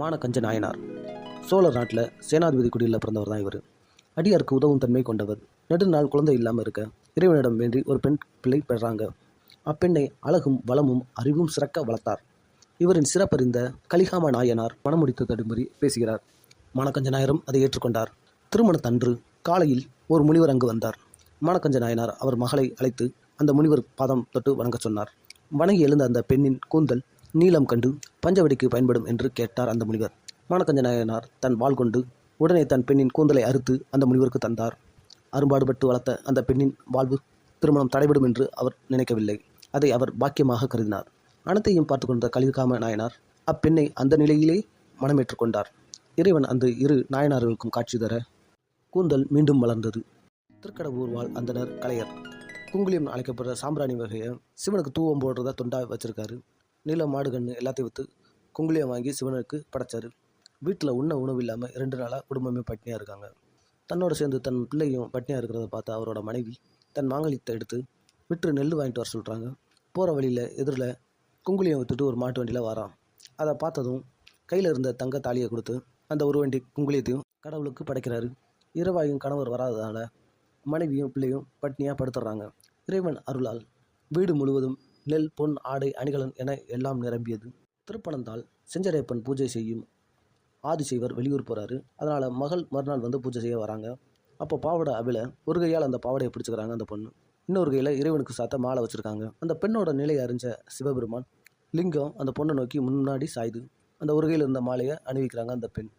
மானக்கஞ்ச நாயனார். சோழர் நாட்டில் சேனாதிபதி குடியில் பிறந்தவர் தான் இவர். அடியாருக்கு உதவும் தன்மை கொண்டவர். நெடுநாள் குழந்தை இல்லாமல் இருக்க இறைவனிடம் வேண்டி ஒரு பெண் பிள்ளை பெறாங்க. அப்பெண்ணை அழகும் வளமும் அறிவும் சிறக்க வளர்த்தார். இவரின் சிறப்பறிந்த கலிகாம நாயனார் மணமுடித்த தடுமறி பேசுகிறார். மானக்கஞ்ச நாயரும் அதை ஏற்றுக்கொண்டார். திருமணத்தன்று காலையில் ஒரு முனிவர் அங்கு வந்தார். மானக்கஞ்ச நாயனார் அவர் மகளை அழைத்து அந்த முனிவர் பாதம் தொட்டு வணங்கச் சொன்னார். வணங்கி எழுந்த அந்த பெண்ணின் கூந்தல் நீளம் கண்டு பஞ்சவடிக்கு பயன்படும் என்று கேட்டார் அந்த முனிவர். மானகஞ்ச நாயனார் தன் வாள் கொண்டு உடனே தன் பெண்ணின் கூந்தலை அறுத்து அந்த முனிவருக்கு தந்தார். அரும்பாடுபட்டு வளர்த்த அந்த பெண்ணின் வாழ்வு திருமணம் தடைபடும் என்று அவர் நினைக்கவில்லை. அதை அவர் பாக்கியமாக கருதினார். அனைத்தையும் பார்த்து கொண்ட கலிகாம நாயனார் அப்பெண்ணை அந்த நிலையிலே மனமேற்றுக் கொண்டார். இறைவன் அந்த இரு நாயனார்களுக்கும் காட்சி தர கூந்தல் மீண்டும் வளர்ந்தது. திருக்கடவூர் வாழ் அந்தனர் கலையர். குங்குலியம் அழைக்கப்படுற சாம்பிராணி வகையை சிவனுக்கு தூவம் போடுறதா தொண்டா வச்சிருக்காரு. நீல மாடு கன்று எல்லாத்தையும் விற்று குங்குலியம் வாங்கி சிவனுக்கு படைச்சாரு. வீட்டில் உண்ண உணவு இல்லாமல் ரெண்டு நாளாக குடும்பமே பட்னியாக இருக்காங்க. தன்னோட சேர்ந்து தன் பிள்ளையும் பட்னியாக இருக்கிறத பார்த்து அவரோட மனைவி தன் மாங்கலியத்தை எடுத்து விற்று நெல் வாங்கிட்டு வர சொல்கிறாங்க போகிற வழியில் எதிரில் குங்குலியம் விற்றுட்டு ஒரு மாட்டு வண்டியில் வரான். அதை பார்த்ததும் கையில் இருந்த தங்க தாலியை கொடுத்து அந்த ஒரு வண்டி குங்குலியத்தையும் கடவுளுக்கு படைக்கிறாரு. இரவாயும் கணவர் வராததால் மனைவியும் பிள்ளையும் பட்னியாக படுத்துடுறாங்க இறைவன் அருளால் வீடு முழுவதும் நெல் பொன் ஆடை அணிகலன் என எல்லாம் நிரம்பியது. திருப்பணந்தால் செஞ்சரையப்பன் பூஜை செய்யும் ஆதிசைவர் வெளியூர் போகிறாரு அதனால் மகள் மறுநாள் வந்து பூஜை செய்ய வராங்க. அப்போ பாவடை அவில ஒரு கையால் அந்த பாவடையை பிடிச்சிக்கிறாங்க அந்த பொண்ணு. இன்னொரு கையில் இறைவனுக்கு சாத்த மாலை வச்சுருக்காங்க. அந்த பெண்ணோட நிலையை அறிஞ்ச சிவபெருமான் லிங்கம் அந்த பொண்ணை நோக்கி முன்னாடி சாயுது. அந்த ஒரு கையில் இருந்த மாலையை அணிவிக்கிறாங்க அந்த பெண்.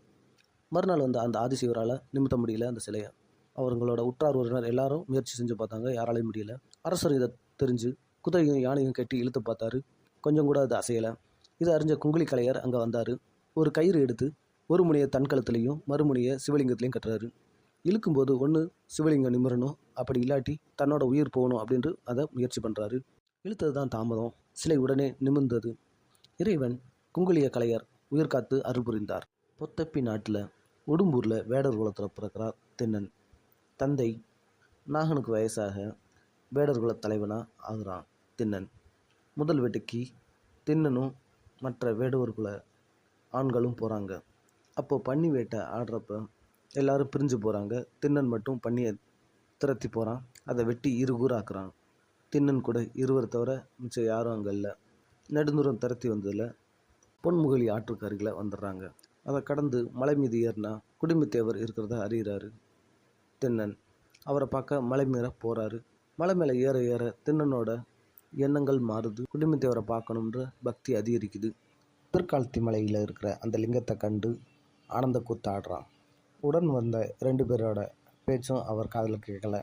மறுநாள் வந்த அந்த ஆதிசிவரால் நிமித்த முடியல அந்த சிலையை. அவங்களோட உற்றார் உறவினர் எல்லாரும் முயற்சி செஞ்சு பார்த்தாங்க. யாராலையும் முடியல. அரசர் இதை தெரிஞ்சு குதிரையும் யானையும் கட்டி இழுத்து பார்த்தாரு. கொஞ்சம் கூட அது அசையலை. இதை அறிஞ்ச குங்குலி கலையர் அங்கே வந்தார். ஒரு கயிறு எடுத்து ஒரு முனையை தன்கலத்துலேயும் மறுமுனையை சிவலிங்கத்துலையும் கட்டுறாரு. இழுக்கும்போது ஒன்று சிவலிங்கம் நிமிரணும் அப்படி இல்லாட்டி தன்னோட உயிர் போகணும் அப்படின்ட்டு அதை முயற்சி பண்ணுறாரு இழுத்தது தான் தாமதம். சிலை உடனே நிமிர்ந்தது. இறைவன் குங்குலிய கலையர் உயிர் காத்து அருள் புரிந்தார். பொத்தப்பி நாட்டில் உடும்பூரில் வேடர் குலத்தில் பிறக்கிறார் தென்னன். தந்தை நாகனுக்கு வயசாக வேடர் குல தலைவனாக ஆகுறான். தின்னன். முதல் வேட்டைக்கு தின்னனும் மற்ற வேடுவர் குல ஆண்களும் போகிறாங்க அப்போது பன்னி வேட்டை ஆடுறப்ப எல்லாரும் பிரிஞ்சு போகிறாங்க தின்னன் மட்டும் பன்னியை திரத்தி போகிறான் அதை வெட்டி இருகூறாக்குறான் தின்னன் கூட இருவர் தவிர மிச்சம் யாரும் அங்கே இல்லை. நெடுந்தூரம் திரத்தி வந்ததில் பொன்முகலி ஆற்றுக்கு அருகில் வந்துடுறாங்க. அதை கடந்து மலை மீது ஏறினா குடும்பத்தேவர் இருக்கிறத அறிகிறாரு தின்னன். அவரை பார்க்க மலை மேலே போகிறாரு மலை மேலே ஏற ஏற திண்ணனோட எண்ணங்கள் மாறுது. குடும்பத்தேவரை பார்க்கணுன்ற பக்தி அதிகரிக்குது. பிற்காலத்தி மலையில் இருக்கிற அந்த லிங்கத்தை கண்டு ஆனந்த கூத்தாடுறான். உடன் வந்த ரெண்டு பேரோட பேச்சும் அவர் காதில் கேட்கல.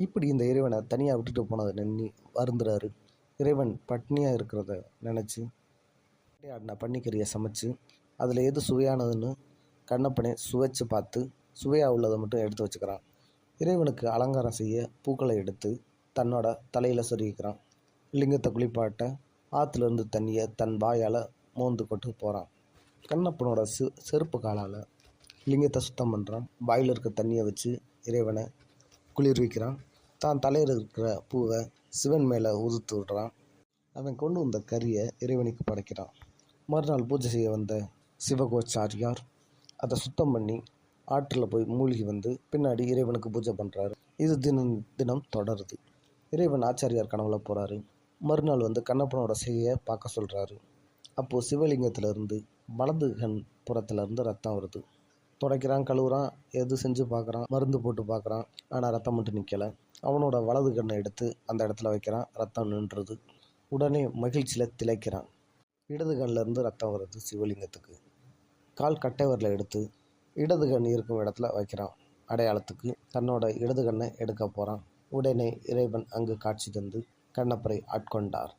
இப்படி இந்த இறைவனை தனியாக விட்டுட்டு போனதை நின்று வருந்துறாரு. இறைவன் பட்னியாக இருக்கிறத நினச்சி ஆடின பன்னிக்கறியை சமைச்சு அதில் எது சுவையானதுன்னு கண்ணப்பனே சுவைச்சு பார்த்து சுவையாக உள்ளதை மட்டும் எடுத்து வச்சுக்கிறான். இறைவனுக்கு அலங்காரம் செய்ய பூக்களை எடுத்து தன்னோட தலையில் சொருகிக்கிறான். லிங்கத்தை குளிப்பாட்ட ஆற்றுலேருந்து தண்ணியை தன் வாயால் மோந்து கொண்டு போகிறான் கண்ணப்பனோட செ செருப்பு காலால் லிங்கத்தை சுத்தம் பண்ணுறான் வாயில் இருக்க தண்ணியை வச்சு இறைவனை குளிர்விக்கிறான். தான் தலையில் இருக்கிற பூவை சிவன் மேலே உதுத்து விடுறான். அவன் கொண்டு வந்த கறியை இறைவனுக்கு படைக்கிறான். மறுநாள் பூஜை செய்ய வந்த சிவகோச்சாரியார் அதை சுத்தம் பண்ணி ஆற்றில் போய் மூழ்கி வந்து பின்னாடி இறைவனுக்கு பூஜை பண்ணுறாரு இது தினம் தினம் தொடருது. இறைவன் ஆச்சாரியார் கனவுல போகிறாரு மறுநாள் வந்து கண்ணப்பனோட செய்யை பார்க்க சொல்கிறாரு அப்போது சிவலிங்கத்திலேருந்து வலது கண் புறத்துலேருந்து ரத்தம் வருது. துடைக்கிறான் கழுவுறான் எது செஞ்சு பார்க்குறான் மருந்து போட்டு பார்க்குறான் ஆனால் ரத்தம் மட்டும் நிற்கலை அவனோட வலது கண்ணை எடுத்து அந்த இடத்துல வைக்கிறான் ரத்தம் நின்றுது. உடனே மகிழ்ச்சியில் திளைக்கிறான். இடது கண்ணிலேருந்து ரத்தம் வருது சிவலிங்கத்துக்கு. கால் கட்டை விரலை எடுத்து இடது கண் இருக்கும் இடத்துல வைக்கிறான். அடையாளத்துக்கு தன்னோட இடது கண்ணை எடுக்க போகிறான் உடனே இறைவன் அங்கு காட்சி தந்து கண்ணப்பரை ஆட்கொண்டார்.